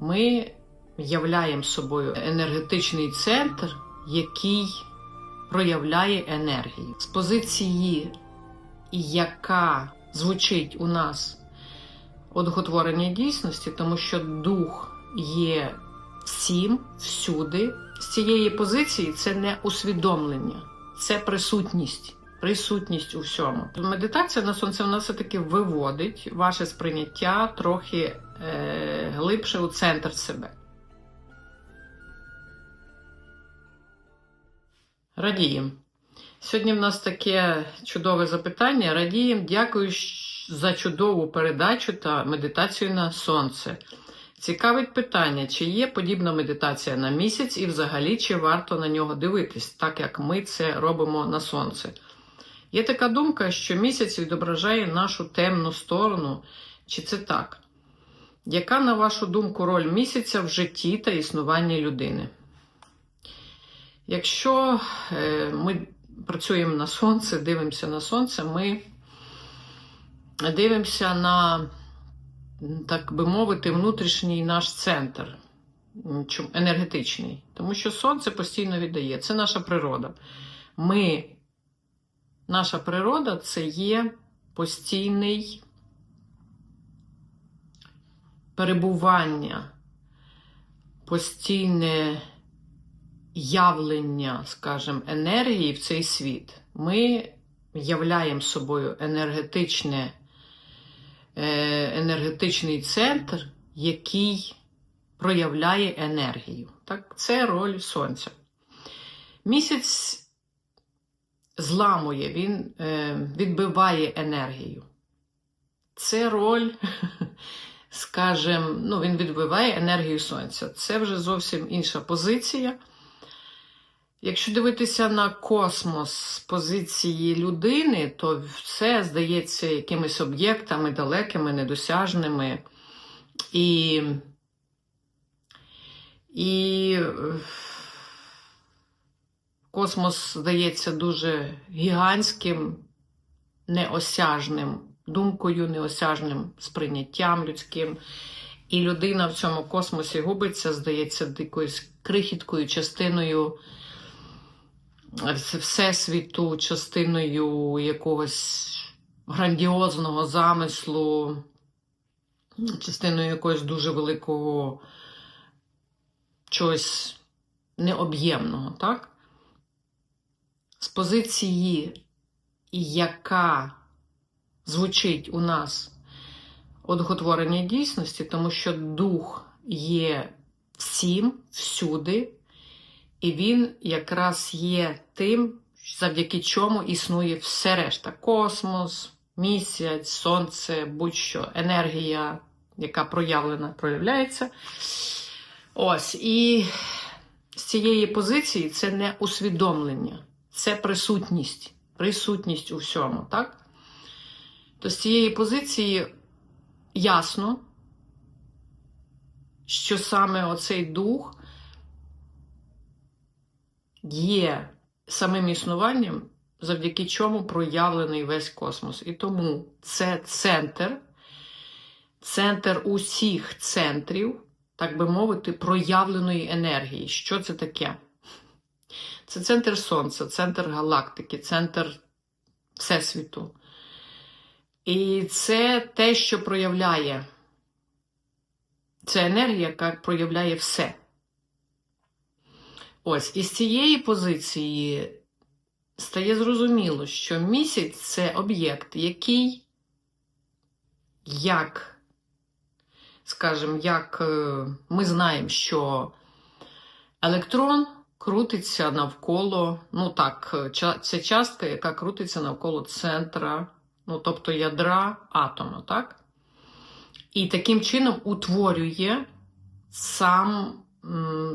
Ми являємо собою енергетичний центр, який проявляє енергію. З позиції, яка звучить у нас одухотворення дійсності, тому що дух є всім, всюди. З цієї позиції це не усвідомлення, це присутність. Присутність у всьому. Медитація на сонце вона все-таки виводить ваше сприйняття трохи е, глибше у центр себе. Радіємо. Сьогодні в нас таке чудове запитання. Радіємо, дякую за чудову передачу та медитацію на сонце. Цікавить питання, чи є подібна медитація на місяць і взагалі чи варто на нього дивитись, так як ми це робимо на сонце. Є така думка, що місяць відображає нашу темну сторону. Чи це так? Яка, на вашу думку, роль місяця в житті та існуванні людини? Якщо е, ми працюємо на сонце, дивимося на сонце, ми дивимося на, так би мовити, внутрішній наш центр енергетичний. Тому що сонце постійно віддає. Це наша природа. Ми, наша природа це є постійний перебування, постійне явлення, скажімо, енергії в цей світ. Ми являємо собою енергетичне, е, енергетичний центр, який проявляє енергію. Так? Це роль сонця. Місяць зламує, він е, відбиває енергію. Це роль, скажімо, ну, він відбиває енергію сонця. Це вже зовсім інша позиція. Якщо дивитися на космос з позиції людини, то все здається якимись об'єктами далекими, недосяжними. І, і космос здається дуже гігантським, неосяжним думкою, неосяжним сприйняттям людським. І людина в цьому космосі губиться, здається, якоюсь крихіткою частиною всесвіту, частиною якогось грандіозного замислу, частиною якогось дуже великого чогось необ'ємного, так? З позиції, яка звучить у нас одухотворення дійсності, тому що дух є всім, всюди, і він якраз є тим, завдяки чому існує все решта: космос, місяць, сонце, будь-що, енергія, яка проявлена, проявляється. Ось, і з цієї позиції це не усвідомлення, це присутність, присутність у всьому, так? То з цієї позиції ясно, що саме оцей дух є самим існуванням, завдяки чому проявлений весь космос. І тому це центр, центр усіх центрів, так би мовити, проявленої енергії. Що це таке? Це центр Сонця, центр галактики, центр Всесвіту. І це те, що проявляє. Це енергія, яка проявляє все. Ось, із цієї позиції стає зрозуміло, що місяць це об'єкт, який, як, скажімо, як е, ми знаємо, що електрон крутиться навколо, ну так, ча- це частка, яка крутиться навколо центра, ну, тобто ядра атома, так? І таким чином утворює сам,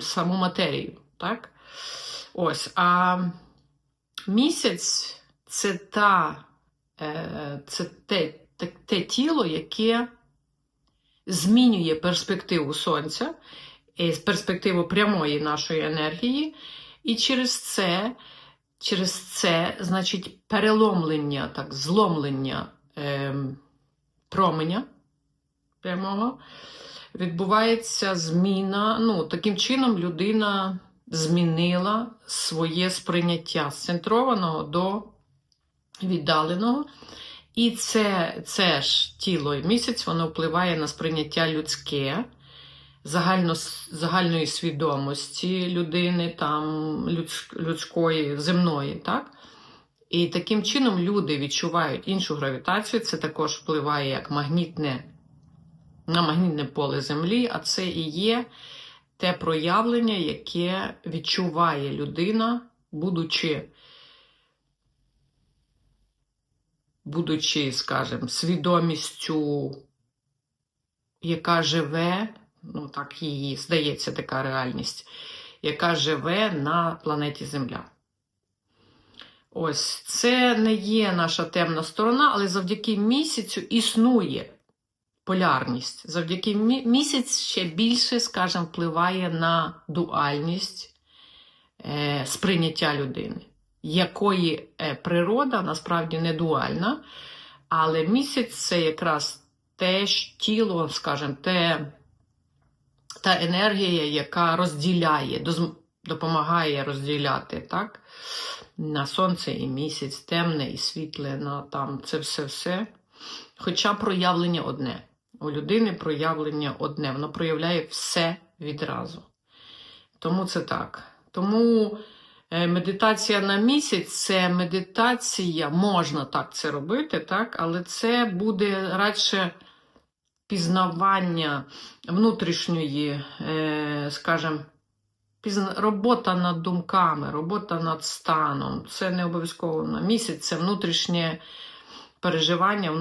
саму матерію. Так? Ось, а місяць це, та, е, це те, те, те тіло, яке змінює перспективу Сонця, перспективу прямої нашої енергії, і через це, через це, значить, переломлення, так, зломлення е, променя прямого відбувається зміна. Ну, таким чином людина змінила своє сприйняття з центрованого до віддаленого. І це, це ж тіло і місяць, воно впливає на сприйняття людське, загально, загальної свідомості людини, там, людсь, людської, земної. так? І таким чином люди відчувають іншу гравітацію. Це також впливає як магнітне на магнітне поле Землі, а це і є те проявлення, яке відчуває людина, будучи, будучи, скажімо, свідомістю, яка живе, ну так її здається, така реальність, яка живе на планеті Земля. Ось це не є наша темна сторона, але завдяки місяцю існує полярність. Завдяки мі- місяць ще більше, скажімо, впливає на дуальність е, сприйняття людини, якої е, природа насправді не дуальна, але місяць це якраз те ж тіло, скажімо, те, та енергія, яка розділяє, допомагає розділяти, так? На сонце і місяць, темне і світле, на там це все-все. Хоча проявлення одне. У людини проявлення одне, воно проявляє все відразу. Тому це так. Тому е, медитація на місяць це медитація, можна так це робити, так? але це буде радше пізнавання внутрішньої, е, скажімо, робота над думками, робота над станом. Це не обов'язково на місяць, це внутрішнє переживання,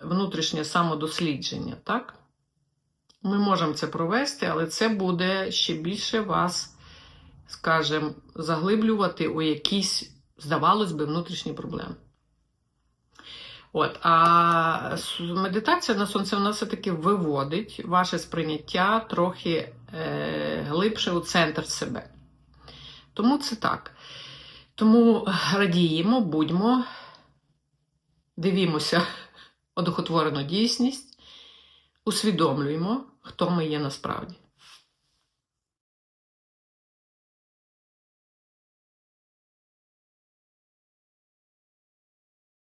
внутрішнє самодослідження. Так? Ми можемо це провести, але це буде ще більше вас, скажімо, заглиблювати у якісь, здавалось би, внутрішні проблеми. От, а медитація на сонце вона все-таки виводить ваше сприйняття трохи е, глибше у центр себе. Тому це так. Тому радіємо, будьмо, дивімося одухотворену дійсність, усвідомлюємо, хто ми є насправді.